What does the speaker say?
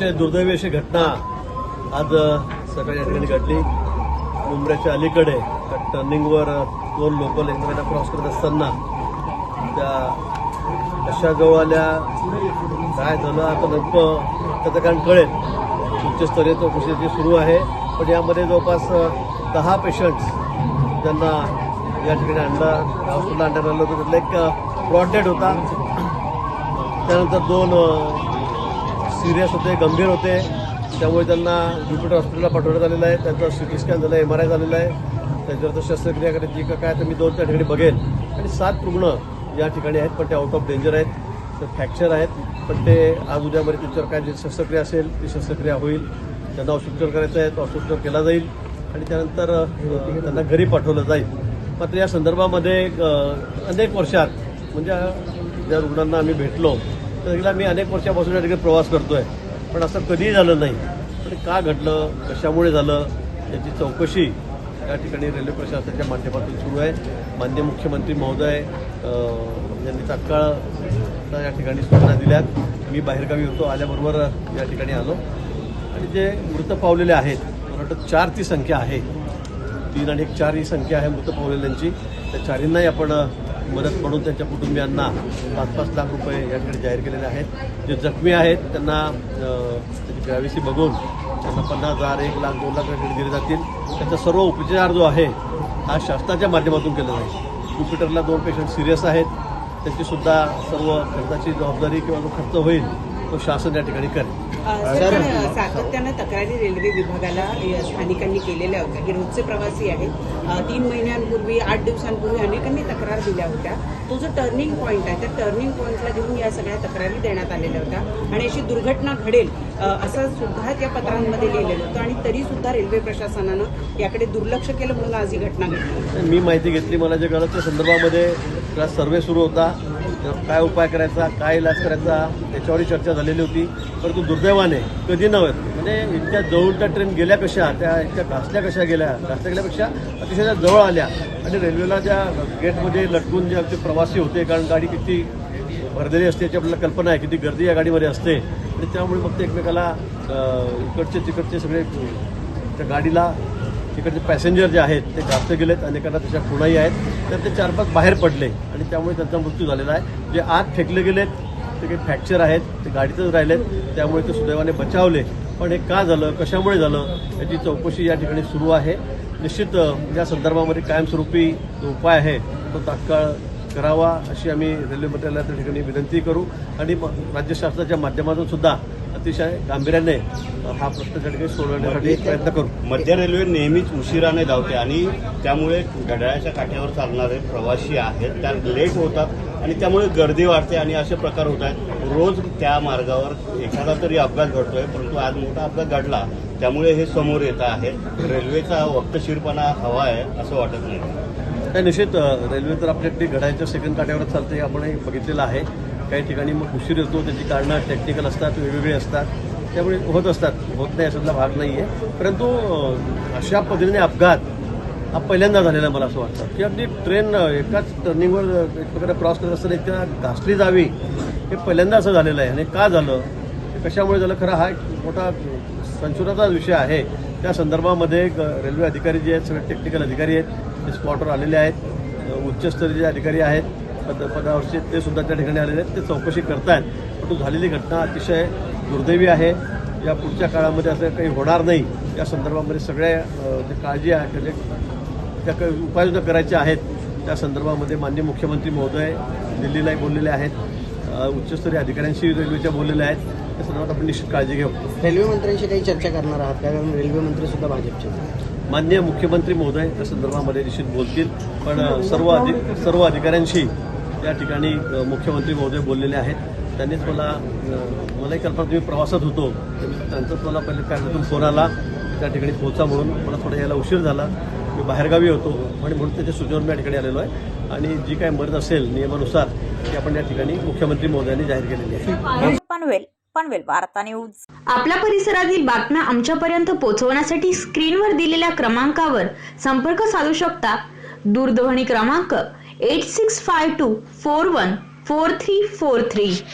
अतिशय दुर्दैवी अशी घटना आज सकाळी या ठिकाणी घडली. मुंबईच्या अलीकडे टर्निंगवर दोन लोकल एकमेकांना क्रॉस करत असताना त्या अशा जवळ आल्या काय झालं आता नेमकं त्याचं कारण कळेल. उच्चस्तरीय चौकशी सुरू आहे. पण यामध्ये जवळपास दहा पेशंट्स त्यांना या ठिकाणी आणलं हॉस्पिटलला आणण्यात आलं होतं. त्यातला एक ब्रॉड होता. त्यानंतर दोन सिरियस होते गंभीर होते. त्यामुळे त्यांना ज्युपिटर हॉस्पिटलला पाठवण्यात आलेलं आहे. त्यांचा टी स्कॅन झाला एम आर आय झालेला आहे. त्यांच्यावर तर शस्त्रक्रिया करायची का काय तर मी दोन त्या ठिकाणी बघेन आणि सात रुग्ण या ठिकाणी आहेत पण ते आउट ऑफ डेंजर आहेत. तर फ्रॅक्चर आहेत. पण ते आज उद्यामध्ये त्यांच्यावर काय जे शस्त्रक्रिया असेल ती शस्त्रक्रिया होईल. त्यांना हॉस्पिटल करायचं आहे तो हॉस्पिटल केला जाईल. आणि त्यानंतर त्यांना घरी पाठवलं जाईल. मात्र या संदर्भामध्ये अनेक वर्षात म्हणजे ज्या रुग्णांना आम्ही भेटलो तर मी अनेक वर्षापासून या ठिकाणी प्रवास करतोय. पण असं कधीही झालं नाही. पण का घडलं कशामुळे झालं याची चौकशी या ठिकाणी रेल्वे प्रशासनाच्या माध्यमातून सुरू आहे. मान्य मुख्यमंत्री महोदय यांनी तात्काळ या ठिकाणी सूचना दिल्यात. मी बाहेरगावी होतो आल्याबरोबर या ठिकाणी आलो. आणि जे मृत पावलेले आहेत मला वाटतं चार ती संख्या आहे. तीन आणि एक चार ही संख्या आहे मृत पावलेल्यांची. त्या चारींनाही आपण मदत म्हणून त्यांच्या कुटुंबियांना पाच पाच लाख रुपये याकडे जाहीर केलेले आहेत. जे जखमी आहेत त्यांना त्याची प्रायव्हसी बघून त्यांना पन्नास हजार एक लाख दोन लाख दिले जातील. त्यांचा सर्व उपचार जो आहे हा शासनाच्या माध्यमातून केला जाईल. ज्युपिटरला दोन पेशंट सिरियस आहेत. त्याचीसुद्धा सर्व खर्चाची जबाबदारी किंवा जो खर्च होईल तो शासन या ठिकाणी करेल. सातत्यानं तक्रारी रेल्वे विभागाला स्थानिकांनी केलेल्या होत्या. हे रोजचे प्रवासी आहेत. तीन महिन्यांपूर्वी आठ दिवसांपूर्वी अनेकांनी तक्रार दिल्या होत्या. तो जो टर्निंग पॉईंट आहे त्या टर्निंग पॉईंटला घेऊन या सगळ्या तक्रारी देण्यात आलेल्या होत्या. आणि अशी दुर्घटना घडेल असं सुद्धा त्या पत्रांमध्ये लिहिलेलं होतं. आणि तरी सुद्धा रेल्वे प्रशासनानं याकडे दुर्लक्ष केलं म्हणून आज ही घटना घडली. मी माहिती घेतली. मला जे कळलं त्या संदर्भामध्ये सर्वे सुरू होता. त्यावर काय उपाय करायचा काय इलाज करायचा त्याच्यावरही चर्चा झालेली होती. परंतु दुर्दैवाने कधी नव्हे म्हणजे इतक्या जवळच्या ट्रेन गेल्या कशा त्या इतक्या घासल्या कशा गेल्या घासल्या गेल्यापेक्षा अतिशय त्या जवळ आल्या. आणि रेल्वेला ज्या गेटमध्ये लटकून जे आमचे प्रवासी होते कारण गाडी किती भरलेली असते याची आपल्याला कल्पना आहे किती गर्दी या गाडीमध्ये असते. आणि त्यामुळे मग ते एकमेकाला इकडचे तिकडचे सगळे त्या गाडीला तिकडचे पॅसेंजर जे आहेत ते जास्त गेलेत अनेकांना त्याच्या खुणाही आहेत. तर ते चार पाच बाहेर पडले आणि त्यामुळे त्यांचा मृत्यू झालेला आहे. जे आत फेकले गेलेत ते काही फ्रॅक्चर आहेत ते गाडीतच राहिलेत. त्यामुळे ते सुदैवाने बचावले. पण हे का झालं कशामुळे झालं याची चौकशी या ठिकाणी सुरू आहे. निश्चित या संदर्भामध्ये कायमस्वरूपी जो उपाय आहे तो तात्काळ करावा अशी आम्ही रेल्वे मंत्रालयाच्या त्या ठिकाणी विनंती करू. आणि राज्य शासनाच्या माध्यमातून सुद्धा अतिशय गांभीर्याने हा प्रश्न त्या ठिकाणी सोडवण्यासाठी प्रयत्न करू. मध्य रेल्वे नेहमीच उशिराने धावते आणि त्यामुळे घड्याळाच्या काठ्यावर चालणारे प्रवासी आहेत. त्या लेट होतात आणि त्यामुळे गर्दी वाढते आणि असे प्रकार होत आहेत. रोज त्या मार्गावर एखादा तरी अपघात घडतोय परंतु आज मोठा अपघात घडला त्यामुळे हे समोर येत आहे. रेल्वेचा वक्तशीरपणा हवा आहे असं वाटत नाही. निश्चित रेल्वे तर आपल्याकडे घड्याच्या सेकंड काट्यावरच चालते हे आपणही बघितलेलं आहे. काही ठिकाणी मग उशीर येतो त्याची कारणं टेक्निकल असतात वेगवेगळी असतात. त्यामुळे होत असतात. होत नाही अशातला भाग नाही आहे परंतु अशा पद्धतीने अपघात हा पहिल्यांदा झालेला मला असं वाटतं. की अगदी ट्रेन एकाच टर्निंगवर एक प्रकारे क्रॉस करत असताना इतक्या घासली जावी हे पहिल्यांदा असं झालेलं आहे. आणि का झालं? हे कशामुळे झालं? खरं हा एक मोठा संशोधनाचा विषय आहे. त्या संदर्भामध्ये रेल्वे अधिकारी जे आहेत सगळे टेक्निकल अधिकारी आहेत ते स्पॉटवर आलेले आहेत. उच्चस्तरीय जे अधिकारी आहेत पद पदावरचे ते सुद्धा त्या ठिकाणी आलेले आहेत. ते चौकशी करतायत. परंतु झालेली घटना अतिशय दुर्दैवी आहे. या पुढच्या काळामध्ये असं काही होणार नाही. या संदर्भामध्ये सगळ्या जे काळजी आहे म्हणजे त्या काही उपाययोजना करायच्या आहेत. त्या संदर्भामध्ये माननीय मुख्यमंत्री महोदय दिल्लीलाही बोललेले आहेत. उच्चस्तरीय अधिकाऱ्यांशी रेल्वेच्या बोललेल्या आहेत. त्या संदर्भात आपण निश्चित काळजी घेऊ. रेल्वे मंत्र्यांशी काही चर्चा करणार आहात का? कारण रेल्वे मंत्री सुद्धा भाजपचे. माननीय मुख्यमंत्री महोदय या संदर्भामध्ये निश्चित बोलतील. पण सर्व अधि सर्व अधिकाऱ्यांशी या ठिकाणी मुख्यमंत्री महोदय बोललेले आहेत. त्यांनीच मला मलाही कल्पना तुम्ही प्रवासात होतो. त्यांचाच मला पहिले कार्यातून फोन आला त्या ठिकाणी पोहोचा म्हणून मला थोडं यायला उशीर झाला. मी बाहेरगावी होतो आणि म्हणून त्याच्या सूचनेवर मी या ठिकाणी आलेलो आहे. आणि जी काही मदत असेल नियमानुसार ती आपण या ठिकाणी मुख्यमंत्री महोदयांनी जाहीर केलेली आहे. पनवेल पनवेल वार्ता न्यूज. आपल्या परिसरातील बातम्या आमच्यापर्यंत पोहोचवण्यासाठी स्क्रीनवर दिलेल्या क्रमांकावर संपर्क साधू शकता. दूरध्वनी क्रमांक 8652 414343.